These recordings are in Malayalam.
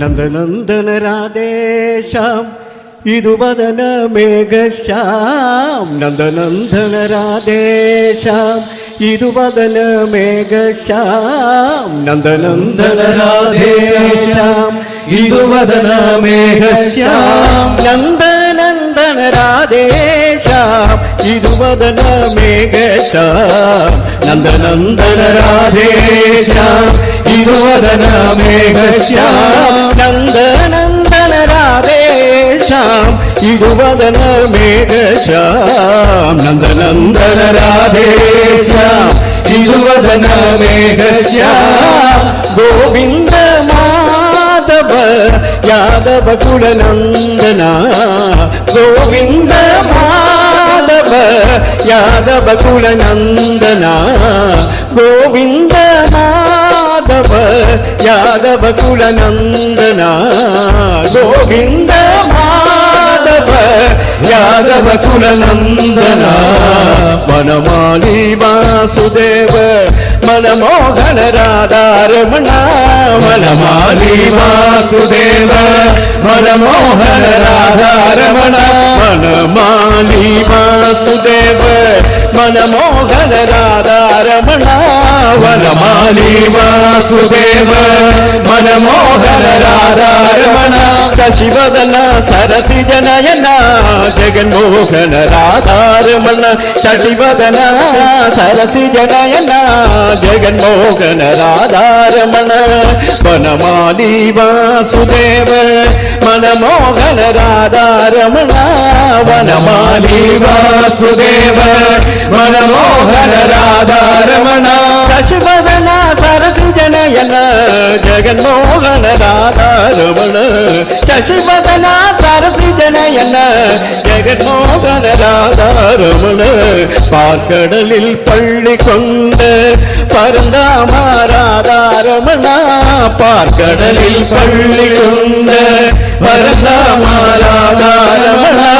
നന്ദനന്ദനരാദേശം രാധേശ്യാം ഇതുപതന മേഘശ്യാം നന്ദനന്ദനരാദേശം രാധേശ്യാം ഇതുപതന മേഘശ്യാം നന്ദനന്ദനരാദേശം ഇതുപതന മേഘശ്യാം നന്ദനന്ദനരാദേശം ഇതുപതന മേഘശ്യാം നന്ദനന്ദനരാദേശം ഇതുവദന മേഘശ്യാം നന്ദനന്ദന രാധേശാം ഇതുവദന മേഘശ്യാം നന്ദനന്ദന രാധേശ്യാം തിരുവദന മേഘശ്യാം ഗോവിന്ദ മാധവ യാദവ കുലനന്ദന ഗോവിന്ദ മാധവ യാദവ കുലനന്ദന ഗോവിന്ദ యాదవ యాదవ కుల నందన గోవింద మాధవ యాదవ కుల నందన మనమాలి వాసుదేవ మనమోహన రాధారమణ. మనమాలి వాసుదేవ మనమోహన రాధారమణ. మనమాలి వాసుదేవ మనమోహన రాధారమణ. వనమాలి వా ವಾಸುದೇವ ಮನಮೋಹನ ರಾಧಾರಮಣ ಸಚಿವದನ ಸರಸಿ ಜನಯನ ಜಗನ್ಮೋಹನ ರಾಧಾರಮಣ ಸಚಿವದನ ಸರಸಿ ಜನಯನ ಜಗನ್ಮೋಹನ ರಾಧಾರಮಣ ವನಮಾಲಿ ವಾಸುದೇವ ಮನಮೋಹನ ರಾಧಾರಮಣ ವನಮಾಲಿ ವಾಸುದೇವ ಮನಮೋಹನ ರಾಧಾರಮಣ ಸಚಿವದ ರಮಣಯನ ಜಗನ್ಮೋಹನ ರಾಧಾ ರಮಣ ಶಶಿವದನ ಸರಸಿ ಜನಯನ ஜெகன்மோகன ராதாரமண பார்க்கடலில் பள்ளி கொண்ட பரந்தாமா ராதாரமணா பார்க்கடலில் பள்ளி கொண்ட பரந்தாமா ராதாரமணா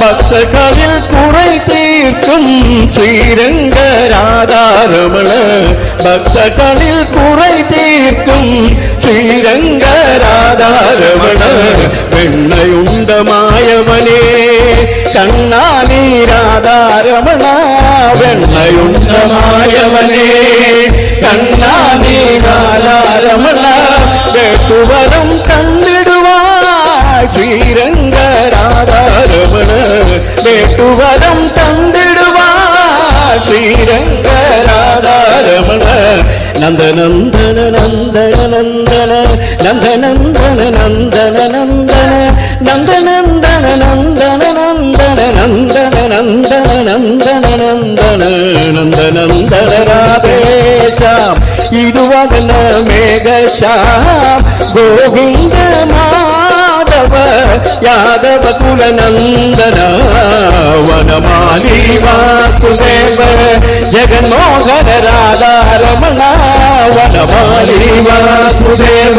பக்தர்களில் குறை தீர்க்கும் ஸ்ரீரங்க ராதாரமண பக்தர்களில் குறை தீர்க்கும் ஸ்ரீரங்க ராதாரமண பெண்ணை உண்ட மாயவனே. கண்ணானி ராதாரமண பெண்ணை உண்ட மாயவனே. கண்ணானி ராதாரமண வெட்டுவரம் தந்திடுவாய். ஸ்ரீரங்க ராதாரமண வெட்டுவரம் தந்து നന്ദനന്ദന നന്ദന നന്ദന നന്ദനന്ദന നന്ദന നന്ദന നന്ദനന്ദന നന്ദന നന്ദന നന്ദന നന്ദന നന്ദന നന്ദന നന്ദനന്ദന രാധേശാം ഇരുവദന മേഘശാം ഗോവിന്ദ മാധവ യാദവ കുലനന്ദന വനമാലി വാസുദേവ జగన్మోహన రాధా రమణ వనమాలి వాసుదేవ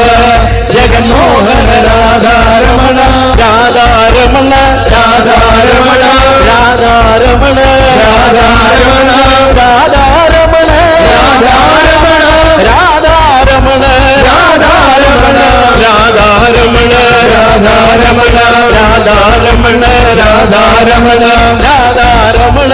జగన్మోహన రాధా రమణ రాధా రమణ రాధా రమణ రాధా రమణ రాధా రమణ రాధా రమణ రాధా రమణ రాధా రమణ రాధా రమణ రాధా రమణ రాధా రమణ రాధా రమణ రాధా రమణ రాధా రమణ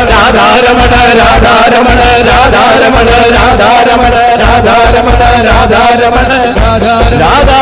രാധാരമണ രാധാരമണ രാധാരമണ രാധാരമണ രാധാരമണ രാധാരമണ രാധാരമണ. രാധാരമണ രാധാ